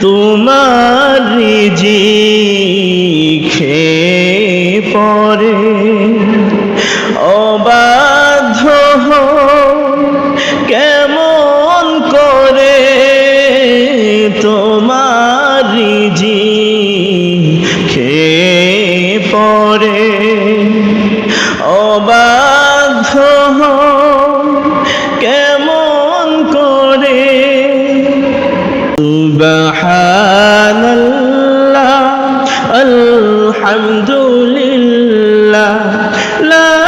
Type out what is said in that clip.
তোমার রিজিখে পরে অবাধ্য হও কেমন করে তোমার রিজিখে পরে অবাধ্য সুবহানাল্লাহ আলহামদুলিল্লাহ লা ইলাহা